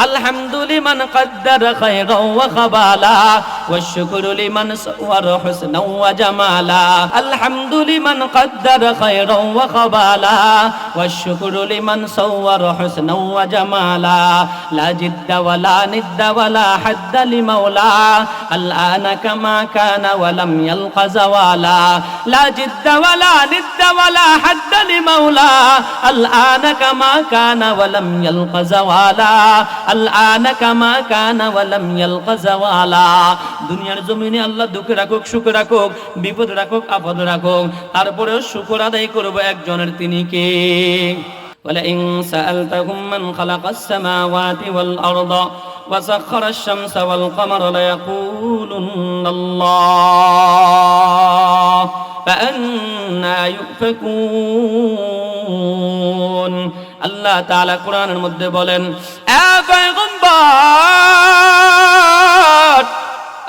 الحمد لمن قدر خيرا وخبالا والشكر لمن صور حسنا وجمالا. الحمد لمن قدر خيرا وخبالا والشكر لمن صور حسنا وجمالا. لا جد ولا ند ولا حد لمولى الآن كما كان ولم يلق زوالا. لا جد ولا ند ولا حد لمولى الآن كما كان ولم يلق زوالا. الآن كما كان ولم يلق زوالا. দুনিয়ার জমিনে আল্লাহ দুঃখ রাখুক সুখ রাখুক বিপদ রাখুক আপদ রাখুক তারপরেও শুকর আদায় করবো একজনের তিনি কে ولئن سألتهم من خلق السماوات والأرض وسخر الشمس والقمر ليقولن الله فأنا يؤفكون আল্লাহ তাআলা কোরআনের মধ্যে বলেন এ পয়গম্বর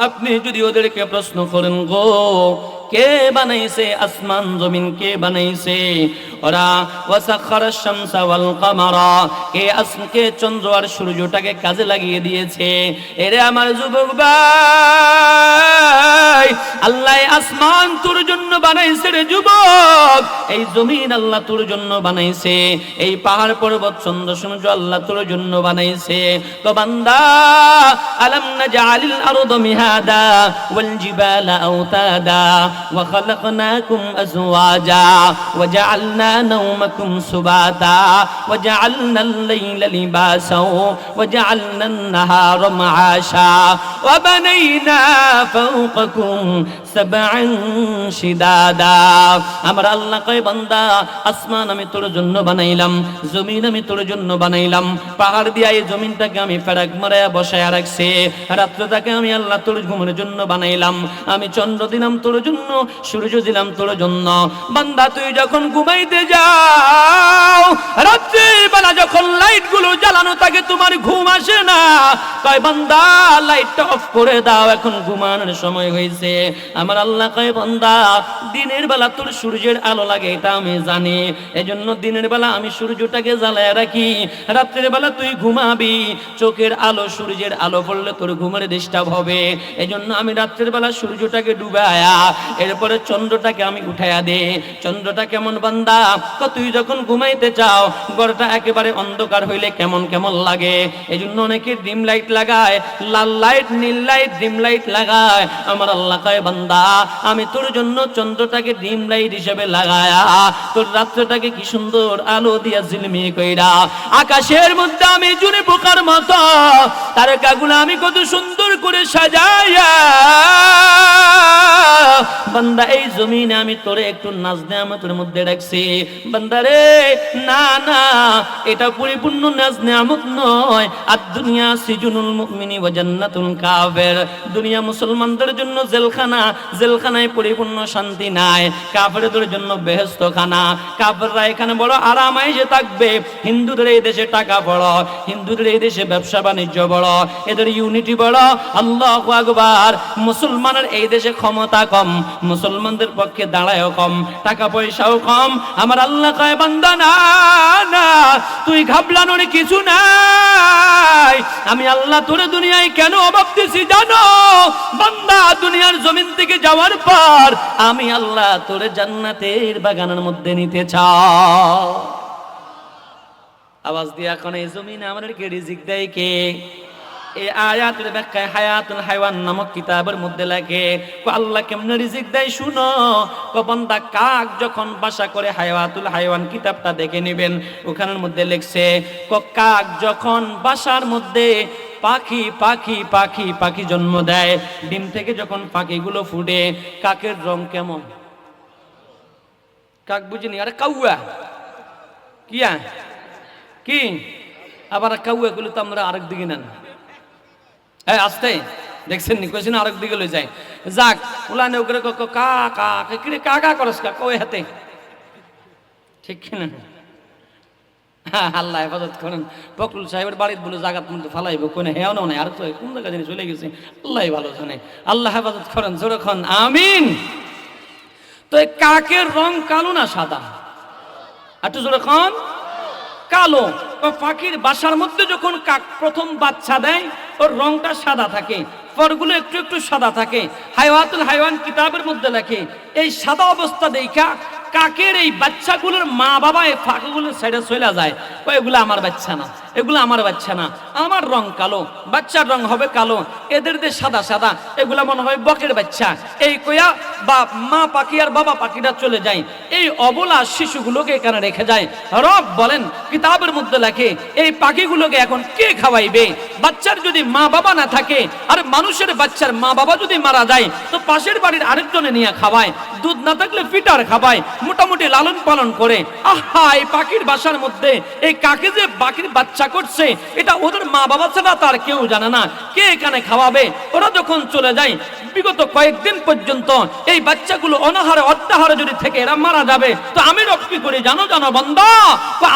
আপনি যদি ওদেরকে প্রশ্ন করেন, গো, কে বানাইছে আসমান জমিন, কে বানাইছে? ওরা, ওয়াসাখার শামসা ওয়াল কামারা, কে আসম কে চন্দ্র আর সূর্যটাকে কাজে লাগিয়ে দিয়েছে? এরে আমার যুবক ভাই, আল্লাহ আসমান তোর জন্য বানাইছে রে যুবক। এই জমিন আল্লাহ তোর জন্য বানাইছে, এই পাহাড় পর্বত, চন্দ্র সূর্য আল্লাহ তোর জন্য বানাইছে। তো বান্দা, আলাম নাজআলিল আরদ মিহাদা جسادا والجبال أوتادا وخلقناكم أزواجا وجعلنا نومكم سباتا وجعلنا الليل لباسا وجعلنا النهار معاشا وبنينا فوقكم আমার আল্লাহ কয়, বান্দা, আসমান আমি তোর জন্য বানাইলাম, জমিন আমি তোর জন্য বানাইলাম, পাহাড় এই জমিনটাকে আমি ফেরাক মারায়া রাখছি, রাত্রটাকে আমি আল্লাহ তোর ঘুমের জন্য বানাইলাম, আমি চন্দ্র দিলাম তোর জন্য সূর্য দিলাম তোর জন্য। বান্দা, তুই যখন ঘুমাইতে যাও রাত্রে বেলা যখন লাইটগুলো জ্বালানো থাকে, তোমার ঘুম আসে না। কয়, বান্দা, লাইটটা অফ করে দাও, এখন ঘুমানোর সময় হয়েছে আমার আল্লাহ কয়, বান্দা, দিনের বেলা তোর সূর্যের আলো লাগে, এটা আমি জানি। এজন্য দিনের বেলা আমি সূর্যটাকে জ্বালায় রাখি। রাত্রের বেলা তুই ঘুমাবি। চোখের আলো, সূর্যের আলো পড়লে তোর ঘুমের ডিস্টার্ব হবে। এজন্য আমি রাত্রের বেলা সূর্যটাকে ডুবায়া, এরপরে চন্দ্রটাকে আমি উঠাইয়া দে। চন্দ্রটা কেমন, বান্দা? তো তুই যখন ঘুমাইতে চাও, ঘরটা একেবারে অন্ধকার হইলে কেমন কেমন লাগে? এই জন্য অনেকে ডিম লাইট লাগায়, লাল লাইট, নীল লাইট, ডিম লাইট লাগায়। আমার আল্লাহ কয়, বান্দা আমি তোর জন্য চন্দ্রটাকে ডিম লাইট হিসেবে লাগায়া, তোর রাত্রটাকে কি সুন্দর আলো দিয়া ঝিলমি কইরা, আকাশের মধ্যে আমি জুনে পোকার মতো তারকাগুলো আমি কত সুন্দর করে সাজাইয়া, বান্দা, এই জমিনে আমি তোরে একটু নাচ নেয়ামতের মধ্যে রাখছি। বান্দা রে, না না, এটা পরিপূর্ণ নাচ নেয়ামত নয়। আর দুনিয়া সিজুনুল মুমিনি ওয়া জান্নাতুল কাফের। দুনিয়া মুসলমানদের জন্য জেলখানা জেলখানায় পরিপূর্ণ শান্তি নাই, কাফেরদের জন্য বেহেস্ত খানা কাফেররা এখানে বড় আরামাই যে থাকবে। হিন্দুদের এই দেশে টাকা বড়, হিন্দুদের এই দেশে ব্যবসা বাণিজ্য বড়, এদের ইউনিটি বড়। আল্লাহ আকবার, মুসলমানের এই দেশে ক্ষমতা কম, মুসলমানদের পক্ষে দাঁড়ায়ও কম, টাকা পয়সাও কম। আমার আল্লাহ কয়, বান্দা, না না, তুই ঘাবলানোর কিছু নাই। আমি আল্লাহ তোরে দুনিয়ায় কেন অভাব দিছি জানো? বান্দা দুনিয়ার জমিন থেকে যাওয়ার পর আমি আল্লাহ তোরে জান্নাতের বাগানের মধ্যে নিতে চাও আওয়াজ দিয়ে এখন এই জমিনে আমাদেরকে রিজিক দেয় কে? এই আয়াতের ব্যাখ্যায় হায়াতুল হাইওয়ান নামক কিতাবের মধ্যে লাগে আল্লাহ কেমনে রিজিক দেয় শুনো? কো বান্দা কাক যখন বাসা করে হায়াতুল হাইওয়ান কিতাবটা দেখে নেবেন, ওখানের মধ্যে লেখছে কাক যখন বাসার মধ্যে পাখি পাখি পাখি পাখি জন্ম দেয়, ডিম থেকে যখন পাখিগুলো ফুটে, কাকের রং কেমন? কাক বুঝিনি, আরে কাউয়া। কিয়া? কি? আবার কাউয়া গুলো তো আমরা আরেক দিকে নেন। হ্যাঁ আসতে। দেখছেন নি? কইছেন আরেক দিকে লই যায় যাক উলানে ওগরে ক কা কা কিরে কা কা করস কা? কই হাতে? ঠিক কি না? হ্যাঁ, আল্লাহ হেফাজত করেন। ফখরুল সাহেবের বাড়িতে বলে জাগাত মধ্যে ফালাইব। কোনে? হেও না আর তো কোন জায়গা জানি চলে গেছে। আল্লাহ ভালো জানে। আল্লাহ হেফাজত করেন জোরক্ষণ আমিন। তো কাকের রং কালো না সাদা? একটু জোরক্ষণ কালো পাখির বাসার মধ্যে যখন কাক প্রথম বাচ্চা দেয়, ওর রংটা সাদা থাকে, পরগুলো একটু একটু সাদা থাকে। হাইওয়াতুল হাইওয়ান কিতাবের মধ্যে লেখে, এই সাদা অবস্থা দেখা কাকের এই বাচ্চাগুলোর মা বাবা এই ফাঁকগুলোর সাইডে চলে যায় এগুলো আমার বাচ্চা না। এগুলো আমার বাচ্চা না। আমার রং কালো, বাচ্চার রং হবে কালো, এদের যে সাদা সাদা, এগুলা মনে হয় বকের বাচ্চা। এই কয়া বা মা পাখি আর বাবা পাখিটা চলে যায়। এই অবলা শিশুগুলোকে এখানে রেখে যায়। রব বলেন, কিতাবের মধ্যে লেখে, এই পাখিগুলোকে এখন কে খাওয়াইবে? বাচ্চার যদি মা বাবা না থাকে, আর মানুষের বাচ্চার মা বাবা যদি মারা যায়, তো পাশের বাড়ির আরেকজনে নিয়ে খাওয়ায়। দুধ না থাকলে ফিটার খাওয়ায়, মোটামুটি লালন পালন করে। আহা, এই পাখির বাসার মধ্যে, এই কাকে যে পাখির বাচ্চা করছে, এটা ওদের মা বাবা ছাড়া তার কেউ জানে না। কে এখানে খাওয়াবে? ওরা যখন চলে যায় বিগত কয়েকদিন পর্যন্ত এই বাচ্চাগুলো অনাহারে, অত্যাহারে যদি থেকে এরা মারা যাবে, তো আমি রব কি করি জানো জানো বান্দা?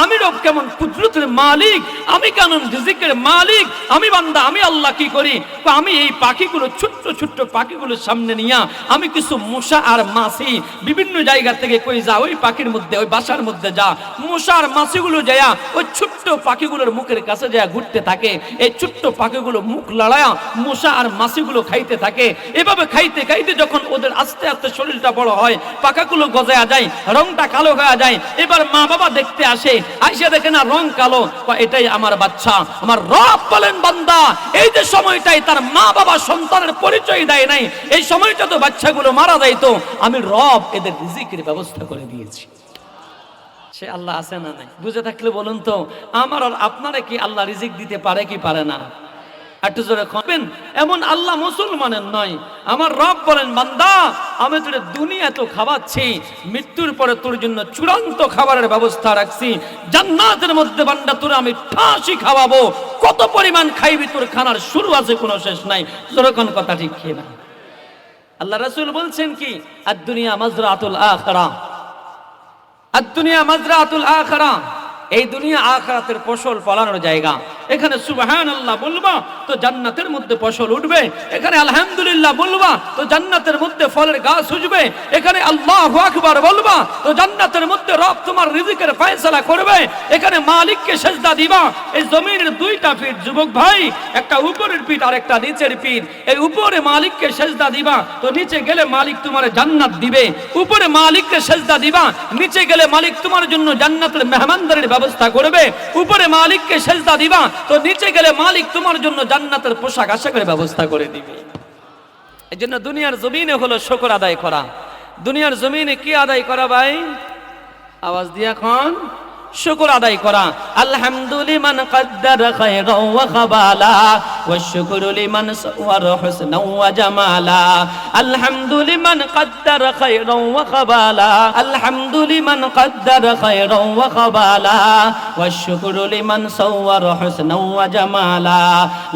আমি রব কেমন কুদরতের মালিক, আমি কেমন রিজিকের মালিক, আমি বান্দা, আমি আল্লাহ কি করি? আমি এই পাখিগুলো, ছোট্ট ছোট্ট পাখিগুলোর সামনে নিয়ে আমি কিছু মশা আর মাছি বিভিন্ন জায়গা থেকে কই যা, ওই পাখির মধ্যে, ওই বাসার মধ্যে যা মশা আর মাছিগুলো যায়া ওই ছোট্ট পাখিগুলোর মুখের কাছে যায় ঘুরতে থাকে, এই ছোট্ট পাখিগুলো মুখ লড়ায়া মশা আর মাছিগুলো খাইতে থাকে এভাবে খাইতে খাইতে যখন ওদের আস্তে আস্তে শরীরটা বড় হয়, পাখাগুলো গজায়া যায়, রংটা কালো হয়ে যায়, এবার মা বাবা দেখতে আসে, আইসা দেখে না রং কালো। এটাই আমার বাচ্চা, আমার রব বলেন বান্দা, এই যে সময়টাই তার মা বাবা সন্তানের পরিচয় দেয় নাই, এই সময়টা তো বাচ্চাগুলো মারা যাইতো, আমি রব এদের রিজিকের ব্যবস্থা করে দিয়েছি। সে আল্লাহ আছে না নাই? বুঝে থাকলে বলুন তো, আমার আর আপনারা কি আল্লাহ রিজিক দিতে পারে কি পারে না? একটু জোরে খাবেন এমন আল্লাহ মুসলমানের নয়। আমার রব বলেন, বান্দা, আমি তোর দুনিয়া তো খাওয়াচ্ছি, মৃত্যুর পরে তোর জন্য চূড়ান্ত খাবারের ব্যবস্থা রাখছি, জান্নাতের মধ্যে বান্দা, তোর আমি ঠাসি খাওয়াবো। কত পরিমাণ খাইবি, তোর খানার শুরু আছে, কোনো শেষ নাই। যেরকম কথা ঠিক খেয়ে না? আল্লাহ রাসূল বলছেন কি আর দুনিয়া মাজরাতুল আখরা। আর দুনিয়া মাজরাতুল আখরা। এই দুনিয়া আখরাতের ফসল ফলানোর জায়গা। এখানে সুবহান আল্লাহ বলবা, তো জান্নাতের মধ্যে ফসল উঠবে। এখানে আলহামদুলিল্লাহ বলবা, তো জান্নাতের মধ্যে ফলের গাছ উঠবে। এখানে আল্লাহ আকবার বলবা, তো জান্নাতের মধ্যে রব তোমার রিজিকের ফয়সালা করবে। এখানে মালিককে সেজদা দিবা। এই জমিনের দুইটা পিঠ, যুবক ভাই, একটা উপরের পিঠ আর একটা নিচের পিঠ। এই উপরে মালিককে সেজদা দিবা, তো নিচে গেলে মালিক তোমার জান্নাত দিবে। উপরে মালিককে সেজদা দিবা, নিচে গেলে মালিক তোমার জন্য জান্নাতের মেহমানদারির ব্যবস্থা করবে। উপরে মালিককে সেজদা দিবা তো নিচে গেলে মালিক তোমার জন্য জান্নাতের পোশাক আশা করে ব্যবস্থা করে দিবে। এই জন্য দুনিয়ার জমিনে হলো শকর আদায় করা। দুনিয়ার জমিনে কি আদায় করা ভাই? আওয়াজ দিয়ে এখন। শুকর আদায় করা আলহামদুলিমান কদ্দার খায়রা ওয়া খাবালা ওয়া শুকরু লিমান সাওয়ার হুসনা ওয়া জামালা আলহামদুলিমান কদ্দার খায়রা ওয়া খাবালা আলহামদুলিমান কদ্দার খায়রা ওয়া খাবালা ওয়া শুকরু লিমান সাওয়ার হুসনা ওয়া জামালা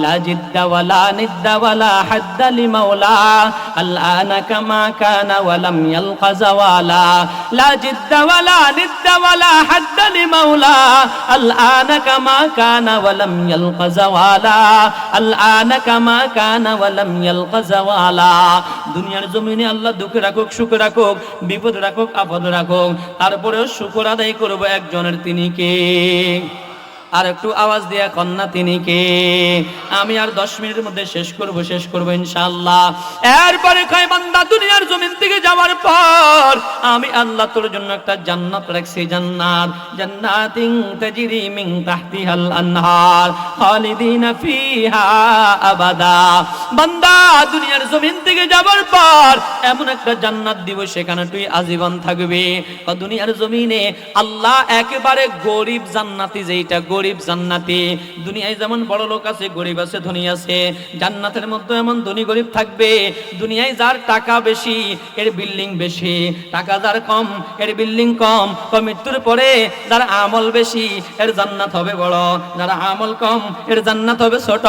লা জিদ্দা ওয়ালা নিদ্দা ওয়ালা হাদ্দা লিমাওলা الآن كما كان ولم يلق زوالا لا جد ولا ند ولا حد মাওলা, আলআনা দুনিয়ার জমিনে আল্লাহ দুঃখে রাখুক, সুখে রাখুক, বিপদ রাখুক, আপদ রাখুক, তারপরেও শুকর আদায় করব একজনের তিনি কে? আর একটু আওয়াজ দিয়া কন্যা তিনি কে আমি আর দশ মিনিটের মধ্যে শেষ করব শেষ করব ইনশাআল্লাহ। এরপরে কয় দুনিয়ার জমিন থেকে যাওয়ার পর আমি আল্লাহ তোর জন্য একটা জান্নাত রাখছি, জান্নাত। জান্নাতিন তাজরি মিন তাহতিহাল আনহার, খালিদিনা ফিহা আবাদা। বান্দা, দুনিয়ার জমিন থেকে যাওয়ার পর এমন একটা জান্নাত দিব সেখানে তুই আজীবন থাকবি। দুনিয়ার জমিনে আল্লাহ একেবারে গরিব জান্নাতি যেইটা গরিব জান্নাতি। দুনিয়ায় যেমন বড় লোক আছে, গরিব আছে, ধনী আছে। জান্নাতের মধ্যে এমন ধনী গরিব থাকবে, দুনিয়ায় যার টাকা বেশি, এর বিল্ডিং বেশি, টাকা যার কম, এর বিল্ডিং কম। তো মৃত্যুর পরে যার আমল বেশি, এর জান্নাত হবে বড়। যার আমল কম, এর জান্নাত হবে ছোট।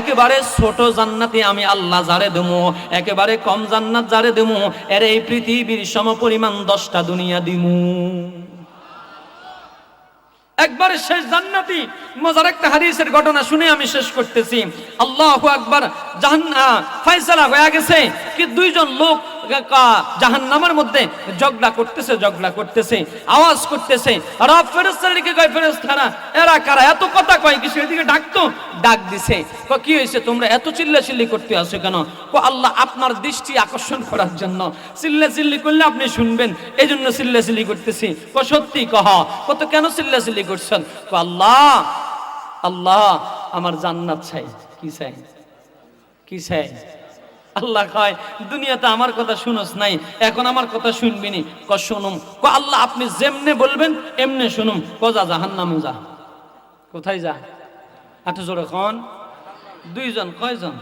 একেবারে ছোট জান্নাতি আমি আল্লাহ যারে দেবো, একেবারে কম জান্নাত যারে দেবো, এর এই পৃথিবীর সম পরিমাণ দশটা দুনিয়া দিমু। একবারে শেষ জান্নাতি। মজার একটা হাদিসের ঘটনা শুনে আমি শেষ করতেছি। আল্লাহ আকবার জাহান্না ফাইসালা হয়ে গেছে। কি দুইজন লোক জাহান নামের মধ্যে ঝগড়া করতেছে ঝগড়া করতেছে, আওয়াজ করতেছে। রব ফেরেস্তারিকে কয় ফেরেস্তারা এরা কারা? এত কথা কয় কিছু এদিকে ডাকতো? ডাক দিছে। ক কি হয়েছে? তোমরা এত চিল্লা চিল্লি করতে আসো কেন? কো আল্লাহ আপনার দৃষ্টি আকর্ষণ করার জন্য। চিল্লা চিল্লি করলে আপনি শুনবেন। এই জন্য চিল্লা চিল্লি করতেছি। ক সত্যি কহ। কত কেন চিল্লা চিল্লি করছেন? কো আল্লাহ আল্লাহ, আমার জান্নাত চাই। কি চাই? কি চাই? আল্লাহ কয়, দুনিয়াতে আমার কথা শুনোস নাই, এখন আমার কথা শুনবি নি। ক শুনুম। ক আল্লাহ আপনি যেমনে বলবেন, এমনে শুনুম। ক যা জাহান নামে যা। কোথায় যা? হাঁটু জোরে কন। দুইজন, কয়জন?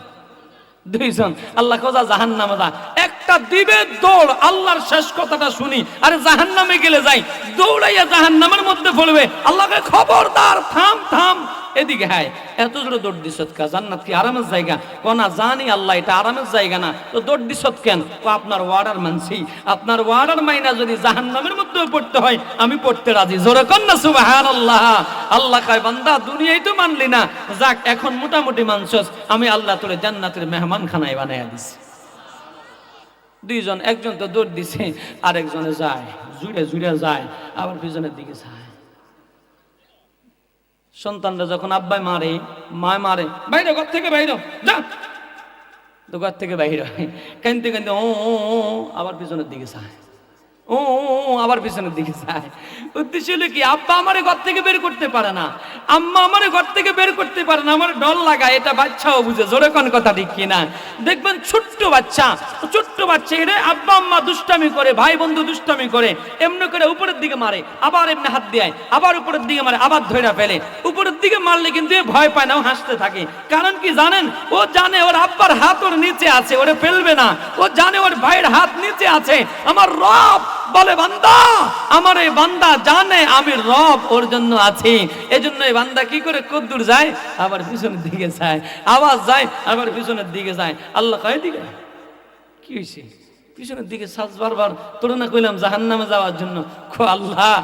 দুইজন। আল্লাহ কোজা জাহান নামে যা। একটা দিবে দৌড়, আল্লাহর শেষ কথাটা শুনি। আরে জাহান নামে গেলে যাই। দৌড়াইয়া জাহান নামের মধ্যে পড়বে। আল্লাহকে খবরদার, থাম থাম। এদিকে হ্যাঁ এত জোরে দৌড় দিছত কা, জান্নাত কি আরামের জায়গা? কোনা জানি আল্লাহ, এটা আরামের জায়গা না। তো দৌড় দিছত কেন? ও আপনার ওয়ার্ডার মানছি। আপনার ওয়ার্ডার মাইনা যদি জাহান নামের মধ্যেও পড়তে হয়, আমি পড়তে রাজি। জোরে কন না সুবাহান আল্লাহ কয়, বান্দা দুনিয়ায় তো মানলি না। যাক, এখন মোটামুটি মানছস। আমি আল্লাহ তোরে জান্নাতের মেহমান খানায় বানাইয়া দিছি। দুইজন, একজন তো দৌড় দিছে, আরেকজনে যায়। জুড়ে জুড়ে যায়, আবার পিছনের দিকে যায়। সন্তানরা যখন আব্বাই মারে, মা মারে, বাইরে ঘর থেকে বাইরে, যা। তো ঘর থেকে বাইরে কানতে কানতে ও, আবার পিছনের দিকে যায়। ও আবার পিছনের দিকে যায়। উদ্দেশ্য হলো কি, আব্বা আমারে ঘর থেকে বের করতে পারে না। আম্মা আমারে ঘর থেকে বের করতে পারে না, আমার লাগায়, এটা বাচ্চাও বুঝে, জোরে কোন কথা ঠিক কিনা। দেখবেন ছোট্ট বাচ্চা ছোট্ট বাচ্চা আব্বা আম্মা দুষ্টামি করে, ভাই বন্ধু দুষ্টামি করে, এমনি করে উপরের দিকে মারে, আবার এমনি হাত দেয় আবার উপরের দিকে মারে, আবার ধরে ফেলে। উপরের দিকে মারলে কিন্তু ভয় পায় না, ও হাসতে থাকে। কারণ কি জানেন, ও জানে ওর আব্বার হাত ওর নিচে আছে, ওরে ফেলবে না। ও জানে ওর ভাইয়ের হাত নিচে আছে। আমার রব বলে, বান্দা, আমার এই বান্দা জানে আমি রব, ওর জন্য আছি। এজন্য এই বান্দা কি করে কদ্দুর যায়? আবার পিছনের দিকে যায়। আওয়াজ যায়, আবার পিছনের দিকে যায়। আল্লাহ কয় দিকে কি হয়েছে পিছনের দিকে সাজ বারবার তোর না জাহান নামে যাওয়ার জন্য। খো আল্লাহ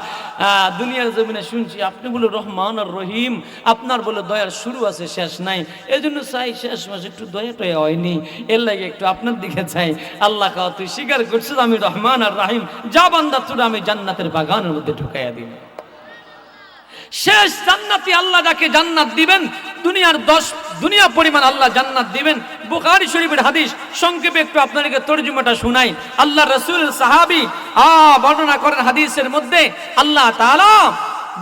দুনিয়ার জমিনে শুনছি আপনি বলে রহমান আর রহিম, আপনার বলে দয়ার শুরু আছে, শেষ নাই। এই জন্য চাই শেষ মাসে একটু দয়া টয়া হয়নি। এর লাগে একটু আপনার দিকে চাই। আল্লাহ কাও, তুই স্বীকার করছিস আমি রহমান আর রাহিম, যা বান্দা তোর আমি জান্নাতের বাগানের মধ্যে ঢুকাইয়া দিন শেষ জান্নাতি আল্লাহ যাকে জান্নাত দিবেন, দুনিয়ার দশ দুনিয়া পরিমাণ আল্লাহ জান্নাত দিবেন। বুখারী শরীফের হাদিস, সংক্ষেপে একটু আপনাদেরকে তর্জুমাটা শুনাই। আল্লাহ রসুল সাহাবি, আ, বর্ণনা করেন হাদিসের মধ্যে, আল্লাহ তাআলা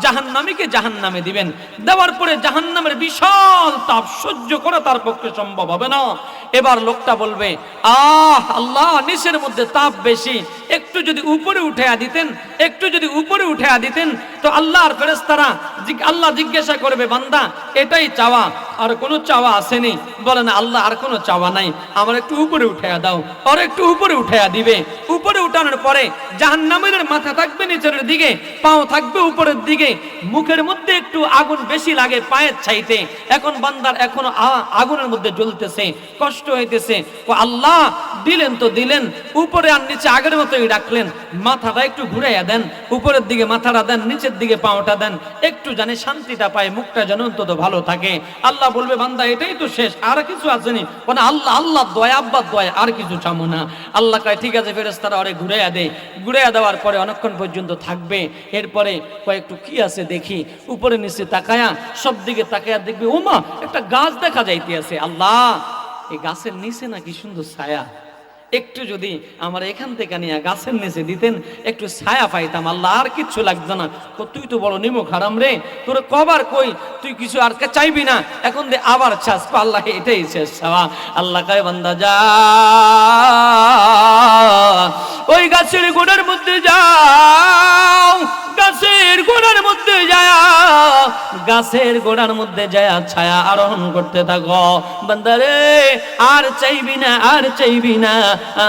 জাহান্নামীকে জাহান্নামে দিবেন। দেওয়ার পরে জাহান্নামের বিশাল তাপ সহ্য করা তার পক্ষে সম্ভব হবে না। এবার লোকটা বলবে, আহ, আল্লাহ, নিচের মধ্যে তাপ বেশি। একটু যদি উপরে উঠে দিতেন, একটু যদি উপরে উঠে দিতেন, তো আল্লাহর ফেরেস্তারা আল্লাহ জিজ্ঞাসা করবে, বান্দা, এটাই চাওয়া। আর কোনো চাওয়া আসেনি। বলে, না, আল্লাহ, আর কোনো চাওয়া নাই। আমার একটু উপরে উঠে দাও। আর একটু উপরে উঠে দিবে। উপরে উঠানোর পরে জাহান্নামের মাথা থাকবে নিচের দিকে, পাও থাকবে উপরের দিকে। মুখের মধ্যে একটু আগুন বেশি লাগে পায়ের ছাইতে। এখন বান্দার এখনও আগুনের মধ্যে জ্বলতেছে, কষ্ট হইতেছে। ও আল্লাহ দিলেন তো দিলেন, উপরে আর নিচে আগের মতোই রাখলেন। মাথাটা একটু ঘুরাইয়া দেন, উপরের দিকে মাথাটা দেন, নিচের দিকে পাওটা দেন, একটু জানে শান্তিটা পায়, মুখটা যেন অন্তত ভালো থাকে। আল্লাহ বলবে, বান্দা, এটাই তো শেষ, আর কিছু আসেনি মানে আল্লাহ আল্লাহ দয়া আব্বা দয়া, আর কিছু চামো না। আল্লাহ কয়, ঠিক আছে ফেরেস্তারা ওরে ঘুরাইয়া দে। ঘুরাইয়া দেওয়ার পরে অনেকক্ষণ পর্যন্ত থাকবে। এরপরে কয়েকটু কি আছে দেখি, উপরে নিচে তাকায়া, সব দিকে তাকায়া দেখবে, ওমা, একটা গাছ দেখা যাইতে আছে আল্লাহ! এই গাছের নিচে না কি সুন্দর ছায়া। একটু যদি আমার এখান থেকে নিয়ে গাছের নিচে দিতেন, একটু ছায়া পাইতাম, আল্লাহ আর কিচ্ছু লাগতো না। তুই তো বড় নিমো খারাম রে। তোর কবার কই, তুই কিছু আর চাইবি না। এখন দে আবার চাস আল্লাহ, এটাই শেষ সাবা আল্লাহ কায়, বান্দা, যা। ওই গাছের গোড়ার মধ্যে যাও। গাছের গোড়ার মধ্যে যায়, গাছের গোড়ার মধ্যে যায় ছায়া আরোহণ করতে থাকো। বান্দারে, আর চাইবি না, আর চাইবি না,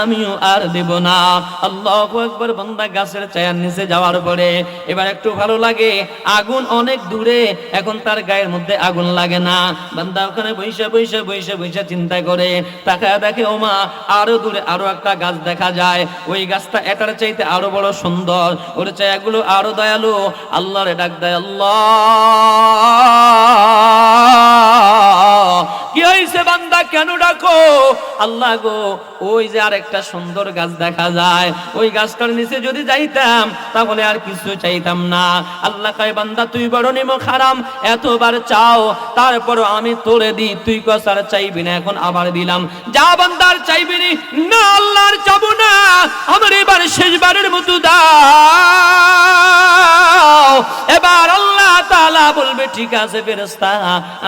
আমিও আর দেব না। আল্লাহ একবার বান্দা গাছের ছায়ার নিচে যাওয়ার পরে এবার একটু ভালো লাগে। আগুন অনেক দূরে, এখন তার গায়ের মধ্যে আগুন লাগে না। বান্দা ওখানে বৈশা বৈশা বৈশা বৈশা চিন্তা করে। তাকায় দেখে ওমা আরও দূরে আরও একটা গাছ দেখা যায়। ওই গাছটা এটার চাইতে আরও বড় সুন্দর। ওর চায়াগুলো আরও দয়ালু আল্লাহরে ডাক দেয় আল্লাহ। কি হয়েছে বান্দা? কেন ডাকো? আল্লাহ গো, ওই যে আরেকটা সুন্দর গাছ দেখা যায়। ওই গাছটার নিচে যদি যাইতাম, তাহলে আর কিছু চাইতাম না। আল্লাহ কয়, বান্দা, তুই বড় নিমো খারাম, এতবার চাও তারপর আমি তোরে দিই। তুই কসার চাইবি না, এখন আবার দিলাম। যা বান্দার চাইবি না। আল্লাহর চাবো না। আমার এবার শেষবারের মতো দাও। এবার আল্লাহ তাআলা বলবে, ঠিক আছে, ফেরেশতা।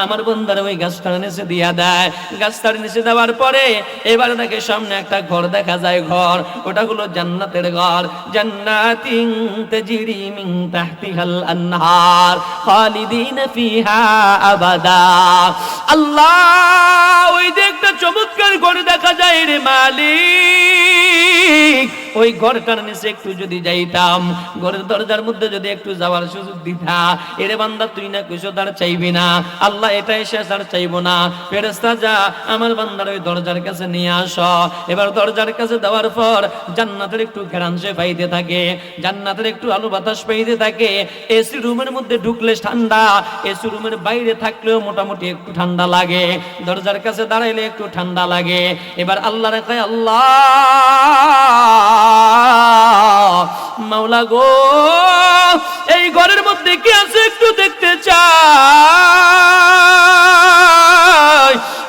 আমার বন্দার ওই গাছটার নিচে দিয়া দেয়। গাছটার নিচে দেওয়ার পরে এবার দেখে সামনে একটা ঘর দেখা যায় ঘর। ওটা হলো জান্নাতের ঘর। জান্নাতিন তাজরি মিন তাহতিহাল আনহার। খালিদিন ফিহা আবাদা। আল্লাহ, ওই যে একটা চমৎকার ঘর দেখা যায় রে মালিক। ওই ঘরটার নিচে একটু যদি যাইতাম, ঘরের দরজার মধ্যে যদি একটু যাওয়ার সুযোগ দিতা, এরে বান্দা, তুই না কিছু তার চাইবি না। আল্লাহ এটাই শেষ আর চাইব না। ফেরেস্তা যা, আমার বান্দার ওই দরজার কাছে নিয়ে আস। এবার দরজার কাছে দেওয়ার পর জান্নাতের একটু ঘেরান সে পাইতে থাকে, জান্নাতের একটু আলো বাতাস পাইতে থাকে। এসি রুমের মধ্যে ঢুকলে ঠান্ডা, এসি রুমের বাইরে থাকলেও মোটামুটি একটু ঠান্ডা লাগে। দরজার কাছে দাঁড়াইলে একটু ঠান্ডা লাগে। এবার আল্লাহ রেখে আল্লাহ মাওলা গো, এই ঘরের মধ্যে কি আছে একটু দেখতে চাই?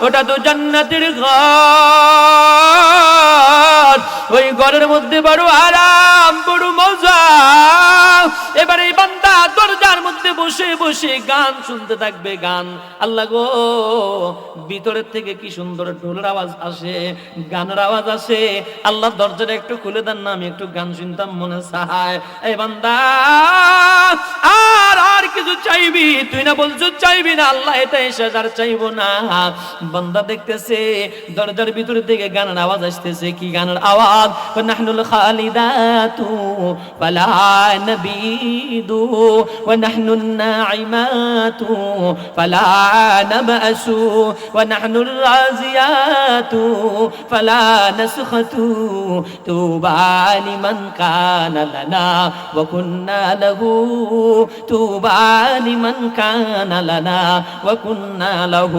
ওটা তো জান্নাতের ঘর। ওই ঘরের মধ্যে বড় আরাম, বড় মজা। এবারে এই দরজার মধ্যে বসে বসে গান শুনতে থাকবে গান। আল্লাহ গো, ভিতরের থেকে কি সুন্দর ঢোলের আওয়াজ আসে, গানের আওয়াজ আসে। আল্লাহ দরজাটা একটু খুলে দেন না, আমি একটু গান শুনতাম, মনে চায় এই বান্দা, আর আর কিছু চাইবি? তুই না বলছো চাইবি না, আল্লাহ এটা এসে আর চাইব না। বান্দা দেখতেছে, দরজার ভিতর থেকে গানের আওয়াজ আসতেছে। কি গানের আওয়াজ? নাহনুল খালিদাতু, ফালা নবিদু ونحن الناعمات فلا نبأس ونحن الرازيات فلا نسخة توبى لمن كان لنا وكنا له توبى لمن كان لنا وكنا له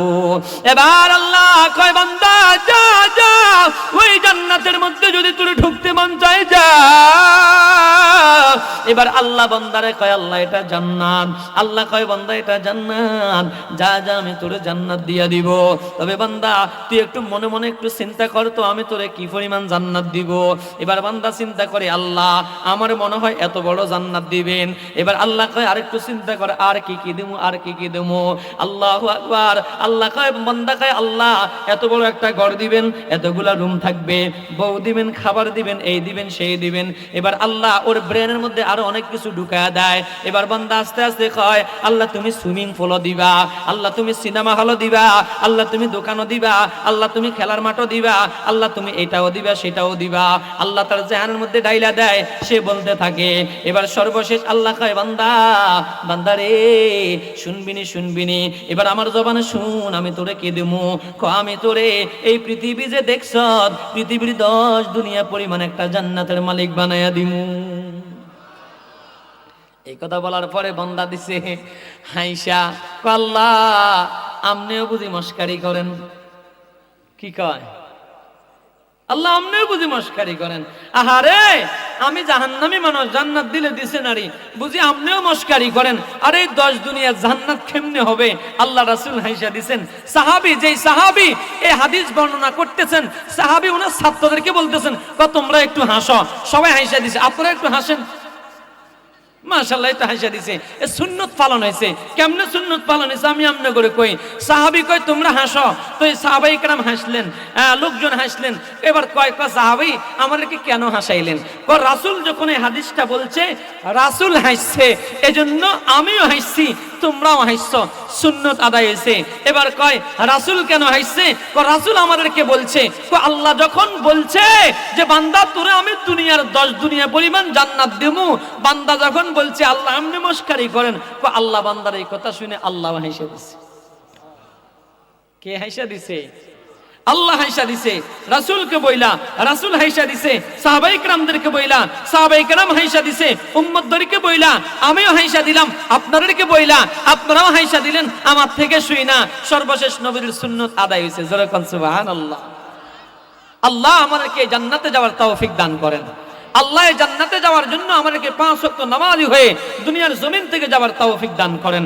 এবার আল্লাহ কয় বান্দা যা যা ওই জান্নাতের মধ্যে যদি তুই ঢুকতে মন চায় যা এবার আল্লাহ বান্দারে কয় আল্লাহ এটা জান্নাত। আল্লাহ কয়, বান্দা, এটা জান্নাত। যা যা, আমি তোরে জান্নাত দিয়া দিব। তবে বান্দা, তুই একটু মনে মনে একটু চিন্তা কর তো, আমি তোরে কি পরিমাণ জান্নাত দিব? এবার বান্দা চিন্তা করে, আল্লাহ, আমার মনে হয় এত বড় জান্নাত দিবেন। এবার আল্লাহ কয়, আরেকটু চিন্তা করে, আর কি কি দেবো আর কি কি দেবো আল্লাহ আকবার। আল্লাহ কয়, বান্দা কয়, আল্লাহ, এত বড় একটা ঘর দিবেন, এতগুলা রুম থাকবে, বউ দিবেন, খাবার দিবেন, এই দিবেন, সেই দিবেন। এবার আল্লাহ ওর ব্রেনের মধ্যে আরও অনেক কিছু ঢুকায় দেয়। এবার বান্দা আস্তে আস্তে কয়, আল্লাহ তুমি সুইমিং পুলও দিবা, আল্লাহ তুমি সিনেমা হলও দিবা, আল্লাহ তুমি দোকানও দিবা, আল্লাহ তুমি খেলার মাঠও দিবা, আল্লাহ তুমি এটাও দিবা, সেটাও দিবা। আল্লাহ তার জাহানের মধ্যে ডাইলা দেয়, সে বলতে থাকে, এবার সর্বশেষ আল্লাহ কয়, বান্দা বান্দা রে, শুনবিনি শুনবিনি, এবার আমার জবানে শুন, আমি তোরে কে দেবো? ক, আমি তোরে, এই পৃথিবী যে দেখছ, পৃথিবীর দশ দুনিয়া পরিমাণ একটা জান্নাতের মালিক বানায়া দিমু। এই কথা বলার পরে বন্দা দিছে, হাইসা পাল্লা আমনেও বুঝি মস্কারি করেন। কি কয়? আল্লাহ, আমনেও বুঝি মস্কারি করেন। আহারে, আমি জাহান্নামি মানুষ, জান্নাত দিলে দিছে নারী, বুঝি আমনেও মস্কারি করেন। আরে দশ দুনিয়া জান্নাত কেমনে হবে? আল্লাহ রাসুল হাইসা দিছেন, সাহাবি, যেই সাহাবি এই হাদিস বর্ণনা করতেছেন, সাহাবী ওনার ছাত্রদেরকে বলতেছেন তোমরা একটু হাসো। সবাই হাইসা দিছে, আপনারা একটু হাসেন। মাশাল্লাহ এটা হাসা দিছে। এ সুন্নত পালন হয়েছে। কেমনে সুন্নত পালন হয়েছে আমি আমনে করে কই? সাহাবি কই তোমরা হাসো। তো এই সাহাবাই কেরাম হাসলেন হ্যাঁ, লোকজন হাসলেন। এবার কয় কয় সাহাবি আমাদেরকে কেন হাসাইলেন? ক রাসূল যখন এই হাদিসটা বলছে রাসূল হাসছে এজন্য আমিও হাসছি তোমরাও হাসছ। সুন্নত আদায় হয়েছে। এবার কয়, রাসুল কেন হাসছে? রাসুল আমাদেরকে বলছে। আল্লাহ যখন বলছে যে, বান্দা, তোরে আমি দুনিয়ার দশ দুনিয়া পরিমাণ জান্নাত দেবো। বান্দা যখন বলছে, আল্লাহ আমি মস্কারি করেন। আল্লাহ বান্দার এই কথা শুনে আল্লাহ হাসে দিছে। কে হেসে দিছে? আল্লাহ হাইসা দিছে, রাসূলকে বইলা, রাসুল হাইসা দিছে সাহাবাই কামদেরকে বইলা সাহাবাই কাম হাইসা দিছে উম্মদদেরকে বইলা, আমিও হাইসা দিলাম, আপনাদেরকে বইলা, আপনারাও হাইসা দিলেন, আমার থেকে শুই না। সর্বশেষ নবীর সুন্নত আদায় হয়েছে যেরকম সুবাহান আল্লাহ আল্লাহ আমাদেরকে জান্নাতে যাওয়ার তৌফিক দান করেন। আল্লাহ জান্নাতে যাওয়ার জন্য আমাদেরকে পাঁচ শক্ত নামাজি হয়ে দুনিয়ার জমিন থেকে যাওয়ার তৌফিক দান করেন।